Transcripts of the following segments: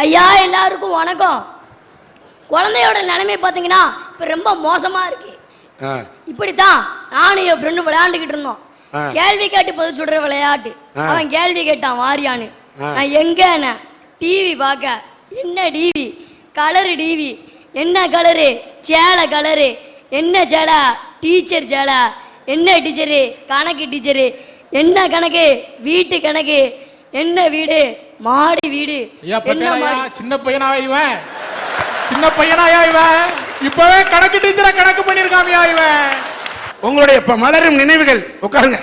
ஐயா எல்லாருக்கும் வணக்கம். குழந்தையோட நிலைமை பார்த்தீங்கன்னா இப்போ ரொம்ப மோசமா இருக்கு. இப்படித்தான் நானும் என் ஃப்ரெண்டு விளையாண்டுக்கிட்டு இருந்தோம். கேள்வி கேட்டு பதில் சொல்ற விளையாட்டு. அவன் கேள்வி கேட்டான் வாரியான்னு. ஆ. நான் எங்கன்னு டிவி பார்க்க. என்ன டிவி கலரு டிவி என்ன கலரு சேலை கலரு என்ன சேலை? டீச்சர் சேலை. என்ன டீச்சரு கணக்கு டீச்சரு என்ன கணக்கு? வீட்டு கணக்கு. என்ன வீடு? மாடி வீடு. சின்ன பையனாவா இவன் சின்ன பையனாயா இவன் இப்பவே கணக்கு டீச்சரை கணக்கு பண்ணிருக்காமியா இவன் உங்களுடைய இப்ப மலரும் நினைவுகள் உட்காருங்க.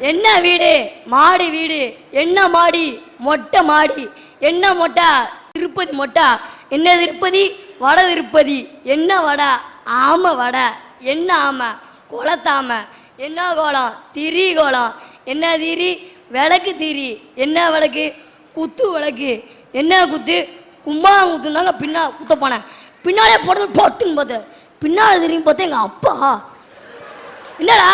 என்ன வீடு? மாடி வீடு. என்ன மாடி? மொட்டை மாடி. என்ன மொட்டை? திருப்பதி மொட்டை. என்ன திருப்பதி? வட திருப்பதி. என்ன வடை? ஆமை வடை. என்ன ஆமை? குளத்தாம. என்ன கோலம்? திரி கோலம் என்ன திரி? விளக்கு தீரி. என்ன விளக்கு? குத்து விளக்கு. என்ன குத்து? கும்மா குத்துந்தாங்க பின்னா குத்த போனேன். பின்னாலே போடுறது பொட்டுன்னு பார்த்தேன் பின்னால் திரும்பி பார்த்தா எங்கள் அப்பா. என்னடா?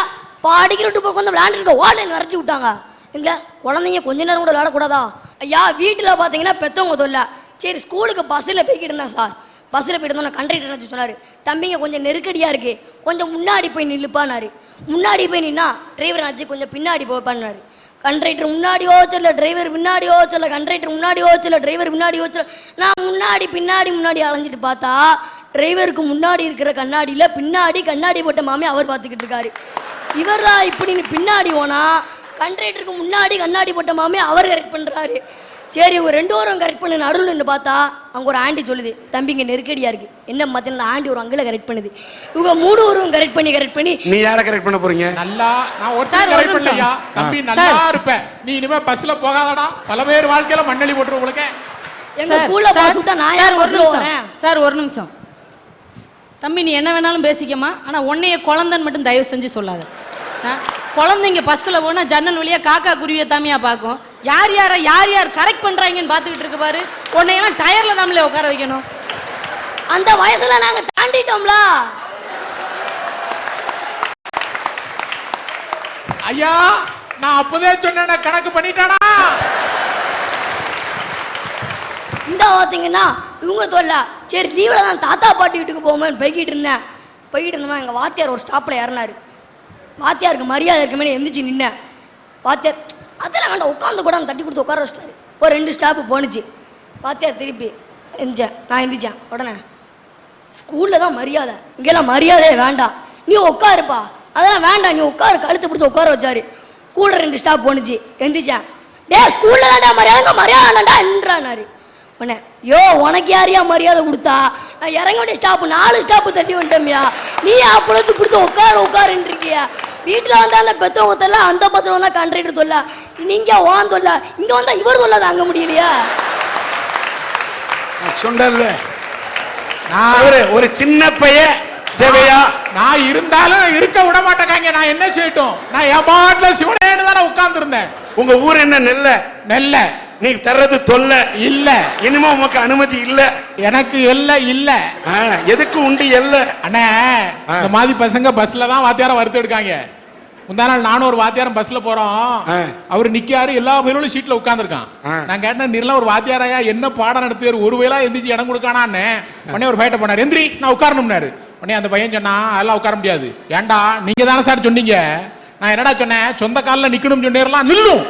பாடிக்கிற விட்டு போய் வந்து விளையாண்டுருக்க ஓடல விரட்டி விட்டாங்க. எங்க? குழந்தைங்க கொஞ்ச நேரம் கூட விளையாடக்கூடாதா? ஐயா வீட்டில் பார்த்தீங்கன்னா பெத்தவங்க தொல்ல. சரி ஸ்கூலுக்கு பஸ்ஸில் போய்கிட்டு இருந்தேன் சார். பஸ்ஸில் போயிட்டு இருந்தோம் கண்டக்டர் என்ன சொன்னார். தம்பிங்க கொஞ்சம் நெருக்கடியாக இருக்குது கொஞ்சம் முன்னாடி போய் நில்லுப்பானாரு முன்னாடி போய் நின்னா டிரைவர் ஆச்சு கொஞ்சம் பின்னாடி போப்பான்னாரு. கண்டக்டர் முன்னாடி ஓச்சல டிரைவர் பின்னாடி ஓச்சல கண்டக்டர் முன்னாடி ஓச்சல டிரைவர் முன்னாடி ஓச்சல நான் முன்னாடி பின்னாடி முன்னாடி அலைஞ்சிட்டு பார்த்தா டிரைவருக்கு முன்னாடி இருக்கிற கண்ணாடியில் பின்னாடி கண்ணாடி போட்ட மாமே அவர் பார்த்துக்கிட்டு இருக்காரு. இவர்தா இப்படின்னு பின்னாடி ஓனா கண்டக்டருக்கு முன்னாடி கண்ணாடி போட்ட மாமே அவர் கரெக்ட் பண்ணுறாரு சரி ஒரு ரெண்டு வாரம் கரெக்ட் பண்ணி நடுவில் பார்த்தா அங்கே ஒரு ஆண்டி சொல்லுது தம்பிங்க நெருக்கடியாக இருக்கு. என்ன மத்தியான ஆண்டி ஒரு அங்கில கரெக்ட் பண்ணுது. இவங்க மூணு உருவம் கரெக்ட் பண்ணி கரெக்ட் பண்ணி நீ யாரை கரெக்ட் பண்ண போறீங்க? நல்லா நான் ஒரு சார், கரெக்ட் நிமிஷம். பண்ணலையா தம்பி. நல்லா சார். இருப்ப நீ இனிமே பஸ்ல போகாதடா. பல பேர் வாழ்க்கையில மண்ணெளி போட்டுரு உங்களுக்கு. எங்க ஸ்கூல்ல பாஸ் விட்டா நான் சார், ஏன் ஒரு நிமிஷம். சார் ஒரு நிமிஷம். தம்பி நீ என்ன வேணாலும் பேசிக்கம்மா. ஆனா உன்னைய குழந்தைன்னு மட்டும் தயவு செஞ்சு சொல்லாத. ஆ? குழந்தைங்க பஸ்ஸில் போனால் ஜன்னல் வழியா காக்கா குருவியை தாமியா பார்க்கும். யார் யாரை யார் யார் கரெக்ட் பண்றாங்கன்னு பார்த்துக்கிட்டு இருக்கு பாரு. உன்னையெல்லாம் டயர்ல தாமலே உட்கார வைக்கணும். அந்த வயசுல நாங்க தாண்டிட்டோம்ல. ஐயா நான் அப்பதே சொன்னேன் கணக்கு பண்ணிட்டானா? இந்த பார்த்தீங்கன்னா இவங்க தொல்ல. சரி லீவில் தான் தாத்தா பாட்டி வீட்டுக்கு போகும்போது போய்கிட்டு இருந்தேன். போய்கிட்டு இருந்தோம் எங்கள் வாத்தியார் ஒரு ஸ்டாப்பில் இறனாரு வாத்தியாருக்கு மரியாதை இருக்குமே எந்திரிச்சு நின்னேன். வாத்தியார் அதெல்லாம் வேண்டாம் உட்காந்து கூட தட்டி கொடுத்து உட்கார வச்சிட்டாரு. ஒரு ரெண்டு ஸ்டாப்பு போணுச்சு. வாத்தியார் திருப்பி எந்திரிச்சேன். நான் எந்திரிச்சேன். உடனே ஸ்கூலில் தான் மரியாதை. இங்கெல்லாம் மரியாதையே வேண்டாம். நீ உட்காருப்பா. அதெல்லாம் வேண்டாம். நீ உட்காரு கழுத்து பிடிச்சி உட்கார வச்சாரு. கூட ரெண்டு ஸ்டாப் போணுச்சு. எந்திரிச்சேன். டே ஸ்கூலில் தான்டா மரியாதைங்க. மரியாதைடா என்றானாரு. உடனே யோ உனக்கு யாரையா மரியாதை கொடுத்தா? நான் இறங்க வேண்டிய ஸ்டாப்பு நாலு ஸ்டாப்பு தட்டி வந்துட்டோம்யா. நீ அப்படி வச்சு பிடிச்சி உட்காரு உட்காருன்னு இருக்கியா வீட்டில் வந்தா அந்த பெத்தவங்க தொல்ல அந்த பஸ்ஸில் வந்தா கண்ட்ரக்டர் தொல்ல நீங்க வான் தொல்ல இங்கே வந்தா இவர் தொல்ல தாங்க முடியலையா. நான் சொன்னேன்ல நான் அவரு ஒரு சின்ன பையன் தேவையா. நான் இருந்தாலும் இருக்க விட மாட்டேங்க நான் என்ன செய்யட்டும்? நான் என் பாட்டுல சிவனேன்னு தானே உட்கார்ந்து இருந்தேன் உங்க ஊர் என்ன நெல்ல? நெல்ல. நீ தர்றது தொல்ல. இல்ல. இனிமே உமக்கு அனுமதி இல்ல. எனக்கு எல்ல இல்ல. எதுக்கு உண்டு எல்ல? அண்ணே. இந்த மாதிரி பசங்க பஸ்ல தான் வாத்தியாரம் வறுத்து எடுக்காங்க. முந்தா நாள் நானும் ஒரு வாத்தியாரம் பஸ்ல போறோம். அவர் நிக்காரு எல்லா பயிலும் சீட்ல உட்கார்ந்துருக்கான். ஆ. நான் கேட்டேன் நீர்லாம் ஒரு வாத்தியாரையா? என்ன பாடம் நடத்துவார் ஒரு வேளா எந்திரிச்சு இடம் கொடுக்கானான்னு. உடனே ஒரு பையட்ட போனார். எந்திரி நான் உட்காரணும்னாரு. உடனே அந்த பையன் சொன்னா அதெல்லாம் உட்கார முடியாது. ஏன்டா நீங்க தானே சார் சொன்னீங்க? நான் என்னடா சொன்னேன்? சொந்த காலில் நிக்கணும் சொன்னீர்லாம் நில்லும்.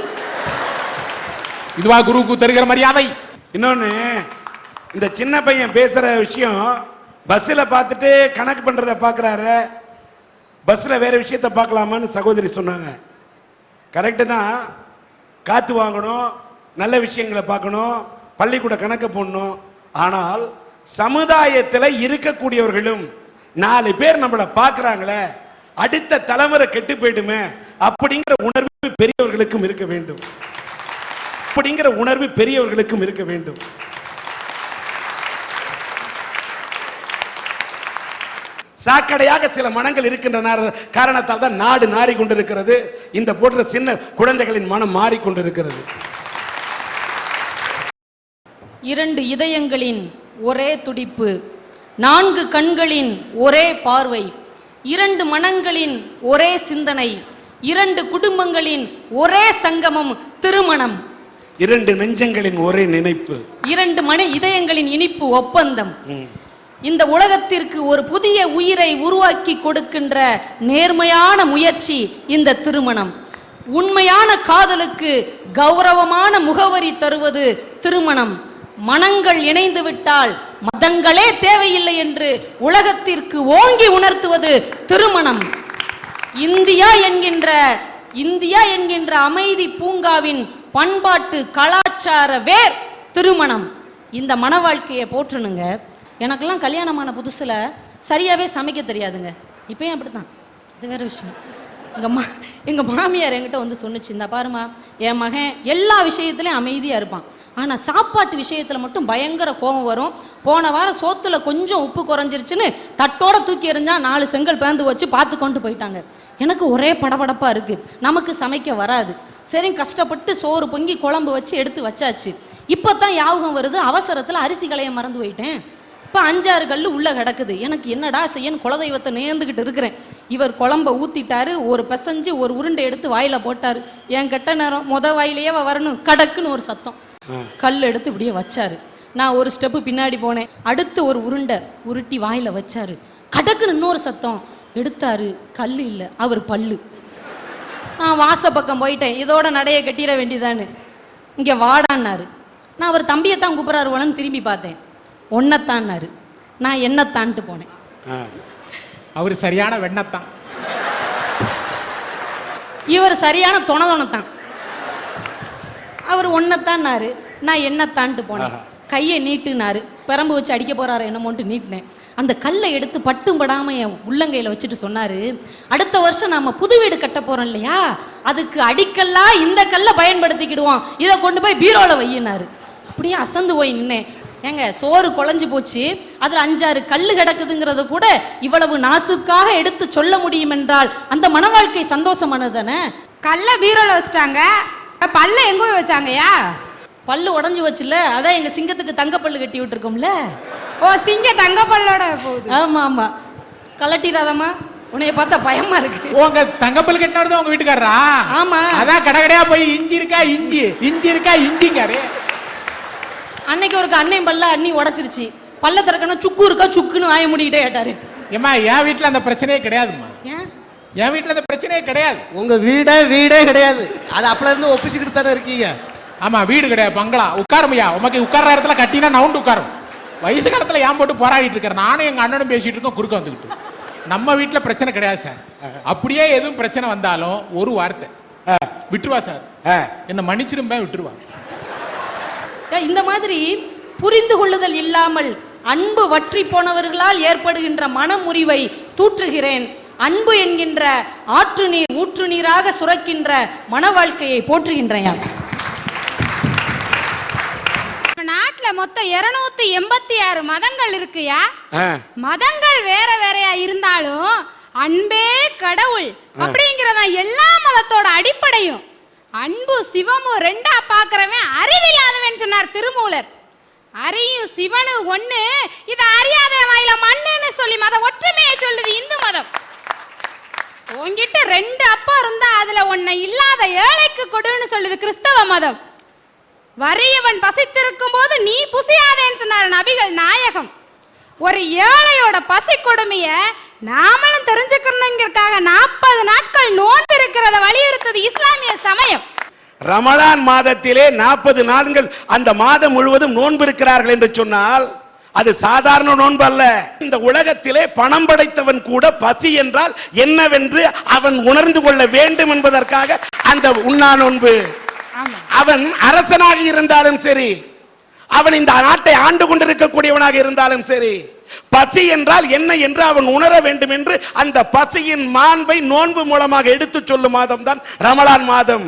இதுவா குருவுக்கு தருகிற மரியாதை. இன்னொன்னு இந்த சின்ன பையன் பேசுற விஷயம் பஸ்ஸில் பார்த்துட்டு கணக்கு பண்றத பார்க்கறாரு. பஸ்ஸில் வேற விஷயத்த பார்க்கலாமான்னு சகோதரி சொன்னாங்க. கரெக்டு தான். காத்து வாங்கணும் நல்ல விஷயங்களை பார்க்கணும் பள்ளிக்கூட கணக்கு போடணும். ஆனால் சமுதாயத்தில் இருக்கக்கூடியவர்களும் நாலு பேர் நம்மளை பார்க்குறாங்களே அடுத்த தலைமுறை கெட்டு போயிடுமே அப்படிங்கிற உணர்வு பெரியவர்களுக்கும் இருக்க வேண்டும். அப்படிங்கிற உணர்வு பெரியவர்களுக்கும் இருக்க வேண்டும். சாக்கடையாக சில மனங்கள் இருக்கின்றன. காரணத்தால் தான் நாடு நாறி கொண்டிருக்கிறது இந்த போன்ற சின்ன குழந்தைகளின் மனம் மாறிக்கொண்டிருக்கிறது. இரண்டு இதயங்களின் ஒரே துடிப்பு நான்கு கண்களின் ஒரே பார்வை இரண்டு மனங்களின் ஒரே சிந்தனை இரண்டு குடும்பங்களின் ஒரே சங்கமம் திருமணம். இரண்டு நெஞ்சங்களின் ஒரே நினைப்பு. இரண்டு மணி இதயங்களின் இனிப்பு ஒப்பந்தம். இந்த உலகத்திற்கு ஒரு புதிய உயிரை உருவாக்கி கொடுக்கின்ற நேர்மையான முயற்சி இந்த திருமணம். உண்மையான காதலுக்கு கௌரவமான முகவரி தருவது திருமணம். மனங்கள் இணைந்து விட்டால் மதங்களே தேவையில்லை என்று உலகத்திற்கு ஓங்கி உணர்த்துவது திருமணம். இந்தியா என்கின்ற இந்தியா என்கின்ற அமைதி பூங்காவின் பண்பாட்டு கலாச்சார வேர் திருமணம். இந்த மன வாழ்க்கையை போற்றணுங்க. எனக்கெல்லாம் கல்யாணமான புதுசில் சரியாகவே சமைக்க தெரியாதுங்க. இப்போயும் அப்படி தான் இது வேறு விஷயம். எங்கள் மா எங்கள் மாமியார் என்கிட்ட வந்து சொன்னுச்சு இந்த பாருமா என் மகன் எல்லா விஷயத்துலையும் அமைதியாக இருப்பான். ஆனால் சாப்பாட்டு விஷயத்தில் மட்டும் பயங்கர கோபம் வரும். போன வாரம் சோத்தில் கொஞ்சம் உப்பு குறைஞ்சிருச்சுன்னு தட்டோட தூக்கி எறிஞ்சால் நாலு செங்கல் பேந்து வச்சு பார்த்து கொண்டு போயிட்டாங்க. எனக்கு ஒரே படபடப்பாக இருக்குது நமக்கு சமைக்க வராது. சரி கஷ்டப்பட்டு சோறு பொங்கி குழம்பு வச்சு எடுத்து வச்சாச்சு. இப்போ தான் யாபகம் வருது? அவசரத்தில் அரிசி களைய மறந்து போயிட்டேன். இப்போ அஞ்சாறு கல் உள்ள கிடக்குது. எனக்கு என்னடா செய்யன்னு குலதெய்வத்தை நேர்ந்துக்கிட்டு இருக்கிறேன். இவர் குழம்ப ஊத்திட்டாரு ஒரு பிசைஞ்சு ஒரு உருண்டை எடுத்து வாயில போட்டாரு. என் கெட்ட நேரம் முத வாயிலேயே வரணும். கடக்குன்னு ஒரு சத்தம். கல் எடுத்து இப்படியே வச்சாரு. நான் ஒரு ஸ்டெப்பு பின்னாடி போனேன். அடுத்து ஒரு உருண்டை உருட்டி வாயில வச்சாரு. கடக்குன்னு இன்னொரு சத்தம். எடுத்தாரு. கல் இல்லை. அவர் பல்லு. நான் வாச பக்கம் போயிட்டேன். இதோட நடைய கட்டிட வேண்டியதான்னு இங்கே வாடான்னாரு. நான் அவர் தம்பியை தான் கூப்பிட்றாரு போலன்னு திரும்பி பார்த்தேன். ஒன்னத்தான்னாரு. நான் என்னத்தான்ட்டு போனேன். அவர் சரியான வெண்ணத்தான். இவர் சரியான தொண தொணத்தான் அவர் ஒன்னத்தான்னாரு. நான் என்னத்தான்ட்டு போனேன். கையை நீட்டுனாரு. பெரம்பு வச்சு அடிக்க போறாரு என்னமோன்ட்டு நீட்டினேன். அந்த கல்லை எடுத்து பட்டும் படாம என் உள்ளங்கையில வச்சுட்டு சொன்னாரு. அடுத்த வருஷம் நாம புது வீடு கட்ட போறோம் இல்லையா? அதுக்கு அடிக்கல்லா இந்த கல்லை பயன்படுத்திக்கிடுவோம். இதை கொண்டு போய் பீரோல வையினாரு. அப்படியே அசந்து போய் நின்னேன். ஏங்க சோறு குழஞ்சு போச்சு. அதில் அஞ்சாறு கல் கிடக்குதுங்கிறத கூட இவ்வளவு நாசுக்காக எடுத்து சொல்ல முடியும் என்றால் அந்த மன வாழ்க்கை சந்தோஷமானது தானே? கல்லை பீரோல வச்சுட்டாங்க. பல்ல எங்க போய் வச்சாங்கய்யா? பல்லு உடஞ்சு வச்சுல அதான் எங்க சிங்கத்துக்கு தங்க பல்லு கட்டி விட்டுருக்கோம்ல? ஓ சிங்க தங்க பல்லோட போகுது. ஆமா ஆமா. கலட்டிடாதம்மா. உன்னைய பார்த்தா பயமா இருக்கு. உங்க தங்கப்பல் கட்டினவர் உங்க வீட்டுக்காரரா? ஆமா. அதான் கடை கடையா போய் இஞ்சி இருக்கா இஞ்சி? இஞ்சி இருக்கா இஞ்சிங்காரு. அன்னைக்கு ஒரு அன்னையும் பல்ல அண்ணி உடைச்சிருச்சு. பல்ல திறக்கணும் சுக்கு இருக்கா சுக்குன்னு வாய முடிக்கிட்டே கேட்டாரு. ஏம்மா என் வீட்டுல அந்த பிரச்சனையே கிடையாதும்மா. ஏன்? என் வீட்டுல அந்த பிரச்சனையே கிடையாது. உங்க வீடே வீடே கிடையாது. அது அப்பல இருந்து ஒப்பிச்சுக்கிட்டு தானே இருக்கீங்க. ஆமா வீடு கிடையாது பங்களா. உட்காருமையா? உமக்கு உட்கார்ற இடத்துல கட்டினா நவுண்டு உட்காரும். வயசு காலத்துல ஏன் போட்டு போராடிட்டு இருக்கிற நானும் எங்க அண்ணனும் பேசிட்டு இருக்கோம் குறுக்க வந்துக்கிட்டு நம்ம வீட்டுல பிரச்சனை கிடையாது சார். அப்படியே எதுவும் பிரச்சனை வந்தாலும் ஒரு வார்த்தை. விட்டுருவா சார். என்ன மன்னிச்சிரும்பேன் விட்டுருவா. இந்த மாதிரி புரிந்து கொள்ளுதல் இல்லாமல் அன்பு வற்றி போனவர்களால் ஏற்படுகின்ற மனமுறிவை தூற்றுகிறேன். அன்பு என்கின்ற ஆற்று நீர் ஊற்று நீராக சுரக்கின்ற மன வாழ்க்கையை போற்றுகின்றேன். நாட்டுல மொத்தம் இருநூத்தி எண்பத்தி ஆறு மதங்கள் இருக்குயா. மதங்கள் வேற வேறையா இருந்தாலும் அன்பே கடவுள் அப்படிங்கிறதா எல்லா மதத்தோட அடிப்படையும். அன்பு சிவமும் ரெண்டா பாக்குறவன் அறிவில்லாதவன் சொன்னார் திருமூலர். அறியும் சிவனு ஒண்ணு இத அறியாத வாயில மண்ணுன்னு சொல்லி மத ஒற்றுமையை சொல்லுது இந்து மதம். உன்கிட்ட ரெண்டு அப்பா இருந்தா அதுல ஒன்ன இல்லாத ஏழைக்கு கொடுன்னு சொல்லுது கிறிஸ்தவ மதம். வறியவன் பசித்திருக்கும் போது நீ புசியாதேன்னு சொன்னார் நபிகள் நாயகம். ஒரு ஏழையோட பசி கொடுமைய நாமளும் தெரிஞ்சுக்கணுங்கிறதுக்காக நாற்பது நாட்கள் நோன்பு இருக்கிறத வலியுறுத்தது இஸ்லாமிய சமயம். ரமலான் மாதத்திலே நாற்பது நாட்கள் அந்த மாதம் முழுவதும் நோன்பு இருக்கிறார்கள் என்று சொன்னால் அது சாதாரண நோன்பு அல்ல இந்த உலகத்திலே பணம் படைத்தவன் கூட பசி என்றால் என்னவென்று அவன் உணர்ந்து கொள்ள வேண்டும் என்பதற்காக அந்த உண்ணா நோன்பு. அவன் அரசனாக இருந்தாலும் சரி அவன் இந்த நாட்டை ஆண்டு கொண்டிருக்கக்கூடியவனாக இருந்தாலும் சரி பசி என்றால் என்ன என்று அவன் உணர வேண்டும் என்று அந்த பசியின் மாண்பை நோன்பு மூலமாக எடுத்துச் சொல்லும் மாதம் தான் ரமலான் மாதம்.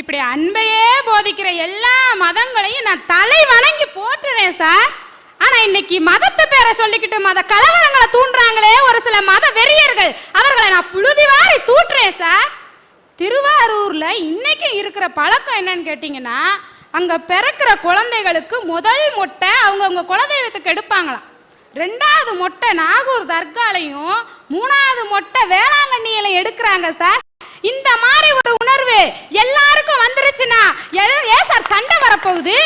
இப்படி அன்பையே போதிக்கிற எல்லா மதங்களையும் நான் தலை வணங்கி போற்றுறேன் சார். ஆனா இன்னைக்கு மதத்து பேரை சொல்லிக்கிட்டு மத கலவரங்களை தூண்டுறாங்களே ஒரு சில மத வெறியர்கள். அவர்களை நான் புழுதி வாரி தூற்றுறேன் சார். திருவாரூரில் இன்னைக்கு இருக்கிற பழக்கம் என்னன்னு கேட்டிங்கன்னா அங்கே பிறக்கிற குழந்தைகளுக்கு முதல் மொட்டை அவங்கவுங்க குலதெய்வத்துக்கு எடுப்பாங்களாம். ரெண்டாவது மொட்டை நாகூர் தர்காலையும் மூணாவது மொட்டை வேளாங்கண்ணியில எடுக்கிறாங்க சார். இந்த மாதிரி ஒரு உணர்வு எல்லாருக்கும் வந்துருச்சுன்னா ஏ ஏன் சார் சண்டை வரப்போகுது?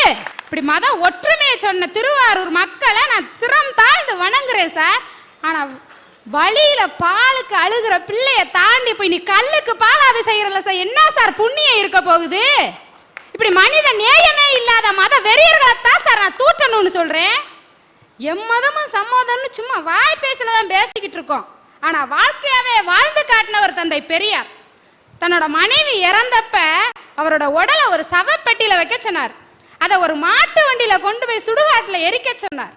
இப்படி மத ஒற்றுமையை சொன்ன திருவாரூர் மக்களை நான் சிரம் தாழ்ந்து வணங்குறேன் சார். ஆனால் வழியில பாலுக்கு அழுகிற பிள்ளைய தாண்டி போய் நீ கல்லுக்கு பாலாவி செய்யறல சார். என்ன சார் புண்ணியம் இருக்க போகுது? இப்படி மனித நேயமே இல்லாத மத வெறியர்களை தான் சார் நான் தூற்றணும்னு சொல்றேன். எம்மதமும் சம்மதம்னு சும்மா வாய் பேசல தான் பேசிக்கிட்டு இருக்கோம். ஆனா வாழ்க்கையாவே வாழ்ந்து காட்டினவர் தந்தை பெரியார். தன்னோட மனைவி இறந்தப்ப அவரோட உடலை ஒரு சவப்பெட்டியில வைக்க சொன்னார். அதை ஒரு மாட்டு வண்டியில கொண்டு போய் சுடுகாட்டில் எரிக்க சொன்னார்.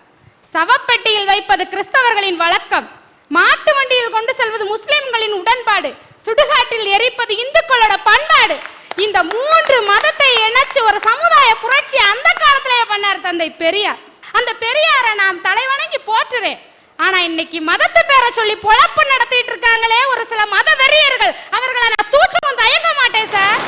சவப்பெட்டியில் வைப்பது கிறிஸ்தவர்களின் வழக்கம். மாட்டு வண்டியில் கொண்டு செல்வது முஸ்லிம்களின் உடன்பாடு. சுடுகாட்டில் எரிப்பது இந்துக்களோட பண்பாடு. இந்த மூன்று மதத்தை இணைச்சு ஒரு சமுதாய புரட்சி அந்த காலத்திலேயே பண்ணார் தந்தை பெரியார். அந்த பெரியாரை நாம் தலைவணங்கி போற்றுவேன். ஆனா இன்னைக்கு மதத்து பேரை சொல்லி பொழப்பு நடத்திட்டு இருக்காங்களே ஒரு சில மத வெறியர்கள் அவர்களை நான் தூற்றமும் தயங்க மாட்டேன் சார்.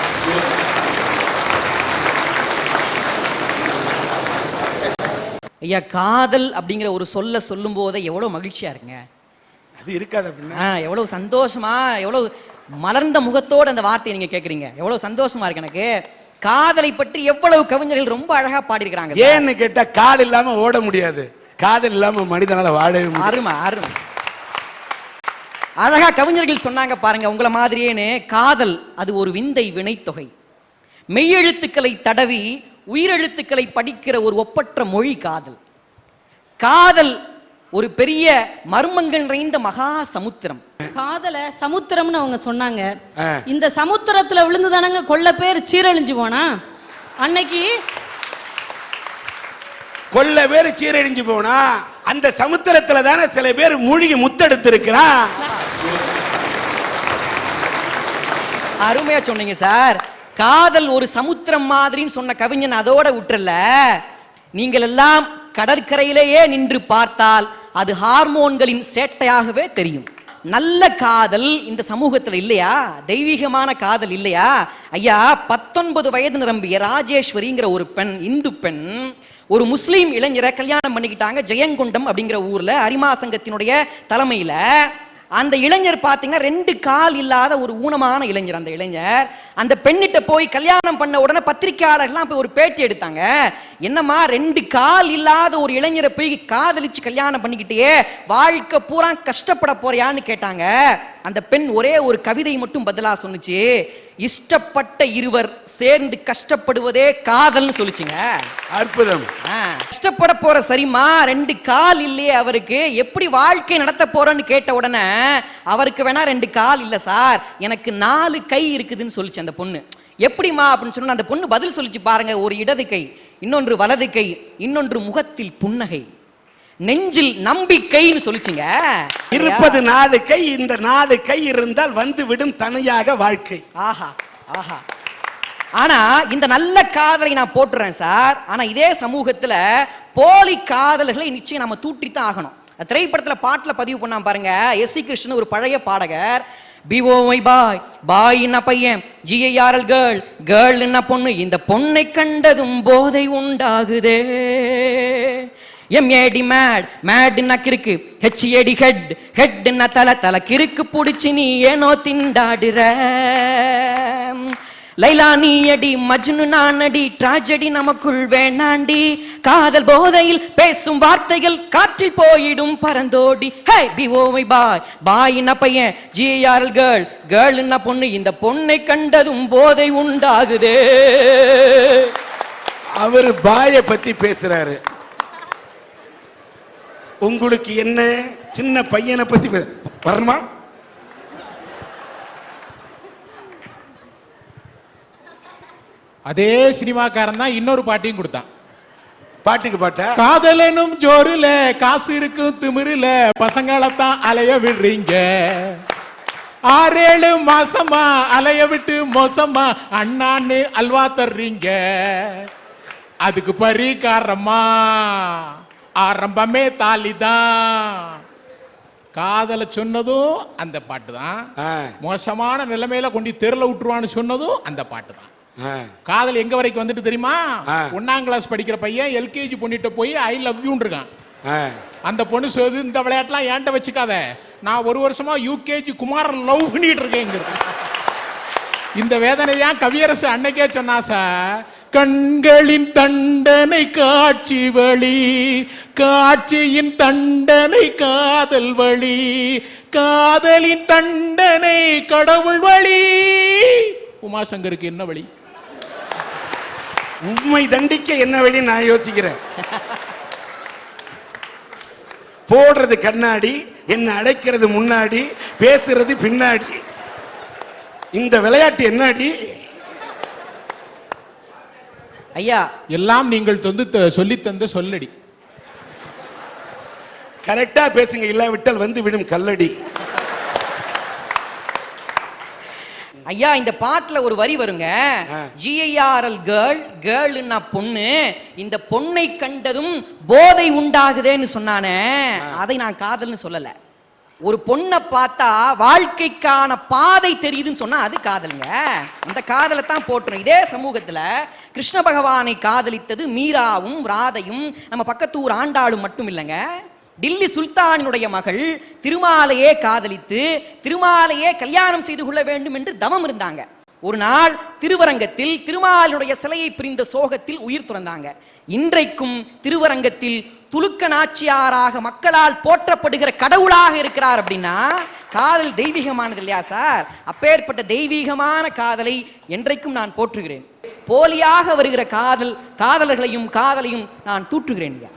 ஐயா காதல் அப்படிங்கிற ஒரு சொல்ல சொல்லும் போதே எவ்வளவு மகிழ்ச்சியா இருங்க அது இருக்காது அப்படின்னா? எவ்வளவு சந்தோஷமா எவ்வளவு மலர்ந்த முகத்தோட அந்த வார்த்தையை நீங்க கேக்குறீங்க. எவ்வளவு சந்தோஷமா இருக்கு எனக்கு. காதலை பற்றி எவ்வளவு கவிஞர்கள் ரொம்ப அழகா பாடியிருக்கிறாங்க. ஏன்னு கேட்டா கால் இல்லாம ஓட முடியாது. காதல் இல்லாம மனிதனால வாழவே அருமை அருமை. அழகா கவிஞர்கள் சொன்னாங்க பாருங்க உங்களை மாதிரியேன்னு காதல் அது ஒரு விந்தை வினைத்தொகை. மெய்யெழுத்துக்களை தடவி உயிரெழுத்துக்களை படிக்கிற ஒரு ஒப்பற்ற மொழி காதல். காதல் ஒரு பெரிய மர்மங்கள் நிறைந்த மகா சமுத்திரம். காதல சமுத்திரம்னு அவங்க சொன்னாங்க. இந்த சமுத்திரத்துல விழுந்துதானங்க கொள்ள பேர் சீரழிஞ்சு போனா? அன்னைக்கு கொள்ள பேர் சீரழிஞ்சு போனா அந்த சமுத்திரத்துல தானே சில பேர் மூழ்கி முத்தெடுத்து இருக்கிறான் அருமையா சொன்னீங்க சார். காதல் ஒரு சமுத்திரம் மாதிரின்னு சொன்ன கவிஞன் அதோட விட்டுறல. நீங்கள் எல்லாம் கடற்கரையிலேயே நின்று பார்த்தால் அது ஹார்மோன்களின் சேட்டையாகவே தெரியும். நல்ல காதல் இந்த சமூகத்தில் இல்லையா? தெய்வீகமான காதல் இல்லையா? ஐயா பத்தொன்பது வயது நிரம்பிய ராஜேஸ்வரிங்கிற ஒரு பெண் இந்து பெண் ஒரு முஸ்லீம் இளைஞரை கல்யாணம் பண்ணிக்கிட்டாங்க ஜெயங்கொண்டம் அப்படிங்கிற ஊர்ல அரிமா சங்கத்தினுடைய தலைமையில. அந்த இளைஞர் பார்த்தீங்கன்னா ரெண்டு கால் இல்லாத ஒரு ஊனமான இளைஞர் அந்த இளைஞர். அந்த பெண்ணிட்ட போய் கல்யாணம் பண்ண உடனே பத்திரிக்கையாளர்லாம் போய் ஒரு பேட்டி எடுத்தாங்க. என்னம்மா ரெண்டு கால் இல்லாத ஒரு இளைஞரை போய் காதலிச்சு கல்யாணம் பண்ணிக்கிட்டே வாழ்க்கை பூரா கஷ்டப்பட போறியான்னு கேட்டாங்க. அந்த பெண் ஒரே ஒரு கவிதை மட்டும் பதிலா சொன்னுச்சு. இஷ்டப்பட்ட இருவர் சேர்ந்து கஷ்டப்படுவதே காதல்னு சொல்லுச்சுங்க. அற்புதம். கஷ்டப்பட போற சரிம்மா ரெண்டு கால் இல்லையே அவருக்கு. எப்படி வாழ்க்கை நடத்த போறோன்னு கேட்ட உடனே அவருக்கு வேணா ரெண்டு கால் இல்ல சார். எனக்கு நாலு கை இருக்குதுன்னு சொல்லுச்சு அந்த பொண்ணு. எப்படிம்மா அப்படின்னு சொன்னா அந்த பொண்ணு பதில் சொல்லிச்சு பாருங்க ஒரு இடது கை இன்னொன்று வலது கை இன்னொன்று முகத்தில் புன்னகை. நெஞ்சில் நம்பிக்கைன்னு சொல்லிச்சுங்க. இருப்பது நாலு கை இந்த நாலு கை இருந்தால் வந்து விடும் தனியாக வாழ்க்கை. ஆஹா ஆஹா. ஆனா இந்த நல்ல காதலை நான் போட்டுறேன் சார். ஆனா இதே சமூகத்துல போலி காதல்களை நிச்சயம் நம்ம தூட்டித்தான் ஆகணும். திரைப்படத்துல பாட்டுல பதிவு பண்ணாம பாருங்க எஸ் சி கிருஷ்ணன் ஒரு பழைய பாடகர். பிஓஐ பாய் பாய் என்ன பையன். ஜிஐஆர்எல் கேர்ள் கேர்ள் என்ன பொண்ணு. இந்த பொண்ணை கண்டதும் போதை உண்டாகுதே. எம்ஏடி மேட் மேட்னா கிறுக்கு ஹெச்ஏடி ஹெட் ஹெட்னா தலை தலை கிறுக்கு புடிச்சு நீ ஏனோ திண்டாடுற. லைலா நீ அடி மஜ்னு நான் அடி ட்ராஜடி நமக்குள் வேணாண்டி. காதல் போதையில் பேசும் வார்த்தைகள் காற்றில் போயிடும் பரந்தோடி. ஹே பி ஓமை பாய் பாய் என்ன பையன் ஜிஆர்எல் கேர்ள் கேர்ள் என்ன பொண்ணு இந்த பொண்ணை கண்டதும் போதை உண்டாகுதே. அவர் பாயை பத்தி பேசுறாரு. உங்களுக்கு என்ன சின்ன பையனை பத்தி வரணுமா? அதே சினிமாக்காரன் தான் இன்னொரு பாட்டியும் கொடுத்தான். பாட்டுக்கு பாட்டா? காதலனும் ஜோருல காசு இருக்கும் திமிருல பசங்களைத்தான் அலைய விடுறீங்க. ஆறேழு மாசமா அலைய விட்டு மோசமா அண்ணான்னு அல்வா தர்றீங்க. அதுக்கு பரிகாரமா? ஆரம்பமே தாலிதான் காதல சொன்னதும் அந்த பாட்டு தான். மோசமான நிலைமையில கொண்டு தெருல விட்டுருவான்னு சொன்னதும் அந்த பாட்டு தான். காதல் எங்க வரைக்கும் வந்துட்டு தெரியுமா. ஒன்னாம் கிளாஸ் படிக்கிற பையன் எல்கேஜி பொண்ணிட்ட போய் ஐ லவ் யூன்னு இருக்கான். அந்த பொண்ணு சொல்லுது இந்த விளையாட்டுலாம் ஏன்ட்ட வச்சுக்காத நான் ஒரு வருஷமா யூகேஜி குமார லவ் பண்ணிட்டு இருக்கேன் இந்த வேதனையா கவியரசு அன்னைக்கே சொன்னா சார் கண்களின் தண்டனை காட்சி வழி காட்சியின் தண்டனை காதல் வழி காதலின் தண்டனை கடவுள் வழி. உமாசங்கருக்கு என்ன வழி? உண்மை தண்டிக்க என்ன வழி நான் யோசிக்கிறேன். போடுறது கண்ணாடி என்ன அடைக்கிறது முன்னாடி பேசுறது பின்னாடி. இந்த விளையாட்டு என்னடி? ஐயா. எல்லாம் நீங்கள் தந்து த- சொல்லித் தந்த சொல்லடி. கரெக்டா பேசுங்க இல்லாவிட்டால் வந்து விடும் கல்லடி. ஐயா இந்த பாட்டுல ஒரு வரி வருங்க. ஜிஐஆர்எல் கேர்ள் கேர்ள்னா பொண்ணு. இந்த பொண்ணை கண்டதும் போதை உண்டாகுதேன்னு சொன்னானே. அதை நான் காதல்னு சொல்லல. ஒரு பொண்ணை பார்த்தா வாழ்க்கைக்கான பாதை தெரியுதுன்னு சொன்னா அது காதலுங்க. அந்த காதலை தான் போட்டுரும் இதே சமூகத்துல கிருஷ்ண பகவானை காதலித்தது மீராவும் ராதையும் நம்ம பக்கத்தூர் ஆண்டாளும் மட்டும் இல்லைங்க. டில்லி சுல்தானினுடைய மகள் திருமாலையே காதலித்து திருமாலையே கல்யாணம் செய்து கொள்ள வேண்டும் என்று தவம் இருந்தாங்க. ஒரு நாள் திருவரங்கத்தில் திருமாலினுடைய சிலையை பிரிந்த சோகத்தில் உயிர் துறந்தாங்க. இன்றைக்கும் திருவரங்கத்தில் துலுக்க நாச்சியாராக மக்களால் போற்றப்படுகிற கடவுளாக இருக்கிறார் அப்படின்னா காதல் தெய்வீகமானது இல்லையா சார்? அப்பேற்பட்ட தெய்வீகமான காதலை என்றைக்கும் நான் போற்றுகிறேன். போலியாக வருகிற காதல் காதலர்களையும் காதலையும் நான் தூற்றுகிறேன் ஐயா.